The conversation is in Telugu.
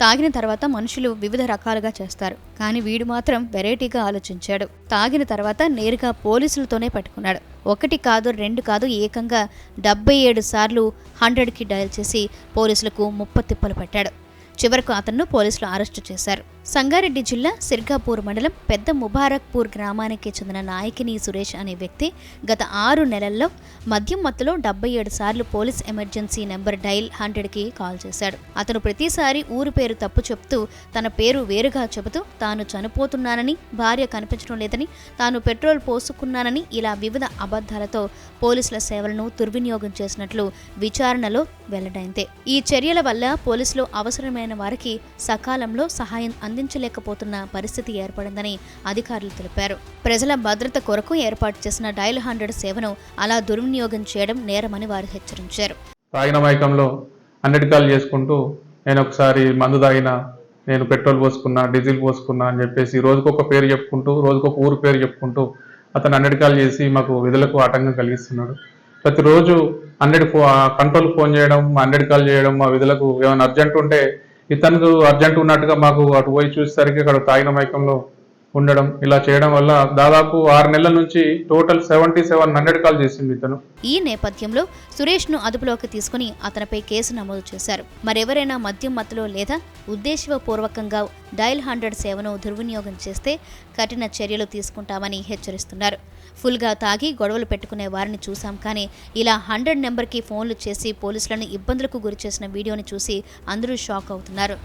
తాగిన తర్వాత మనుషులు వివిధ రకాలుగా చేస్తారు. కానీ వీడు మాత్రం వెరైటీగా ఆలోచించాడు. తాగిన తర్వాత నేరుగా పోలీసులతోనే పట్టుకున్నాడు. ఒకటి కాదు రెండు కాదు ఏకంగా డెబ్బై ఏడు సార్లు హండ్రెడ్కి డయల్ చేసి పోలీసులకు ముప్పతిప్పలు పెట్టాడు. చివరకు అతన్ను పోలీసులు అరెస్టు చేశారు. సంగారెడ్డి జిల్లా సిర్గాపూర్ మండలం పెద్ద ముబారక్పూర్ గ్రామానికి చెందిన నాయకిని సురేష్ అనే వ్యక్తి గత ఆరు నెలల్లో మద్యం మత్తులో డెబ్బై ఏడు సార్లు పోలీస్ ఎమర్జెన్సీ నెంబర్ డైల్ హండ్రెడ్కి కాల్ చేశాడు. అతను ప్రతిసారి ఊరు పేరు తప్పు చెప్తూ తన పేరు వేరుగా చెబుతూ తాను చనిపోతున్నానని భార్య కనిపించడం లేదని తాను పెట్రోల్ పోసుకున్నానని ఇలా వివిధ అబద్ధాలతో పోలీసుల సేవలను దుర్వినియోగం చేసినట్లు విచారణలో వెల్లడైందే. ఈ చర్యల వల్ల పోలీసులు అవసరమైన వారికి సకాలంలో సహాయం అందించలేకపోతున్న పరిస్థితి ఏర్పడిందని అధికారులు తెలిపారు. ప్రజల భద్రత కొరకు ఏర్పాటు చేసిన డయల్ హండ్రెడ్ సేవను అలా దుర్వినియోగం చేయడం నేరమని వారు హెచ్చరించారు. తాగిన మైకంలో హండ్రెడ్ కాల్ చేసుకుంటూ నేను ఒకసారి మందు తాగిన నేను పెట్రోల్ పోసుకున్నా డీజిల్ పోసుకున్నా అని చెప్పేసి రోజుకొక పేరు చెప్పుకుంటూ రోజుకొక ఊరు పేరు చెప్పుకుంటూ అతను హండ్రెడ్ కాల్ చేసి మాకు విధులకు ఆటంకం కలిగిస్తున్నాడు. ప్రతిరోజు హండ్రెడ్ ఫో కంట్రోల్ ఫోన్ చేయడం హండ్రెడ్ కాల్ చేయడం మా విధులకు ఏమైనా అర్జెంట్ ఉంటే ఇతను అర్జెంట్ ఉన్నట్టుగా మాకు అటు పోయి చూసేసరికి అక్కడ తాగిన మైకంలో ఉండడం. ఇలా చేయడం వల్ల దాదాపు ఆరు నెలల నుంచి total seventy seven hundred call చేసింది ఇతను. ఈ నేపథ్యంలో సురేష్ను అదుపులోకి తీసుకుని అతనిపై కేసు నమోదు చేశారు. మరెవరైనా మద్యం మత్తులో లేదా ఉద్దేశపూర్వకంగా డైల్ హండ్రెడ్ సేవను దుర్వినియోగం చేస్తే కఠిన చర్యలు తీసుకుంటామని హెచ్చరిస్తున్నారు. ఫుల్గా తాగి గొడవలు పెట్టుకునే వారిని చూశాం కానీ ఇలా హండ్రెడ్ నెంబర్కి ఫోన్లు చేసి పోలీసులను ఇబ్బందులకు గురిచేసిన వీడియోని చూసి అందరూ షాక్ అవుతున్నారు.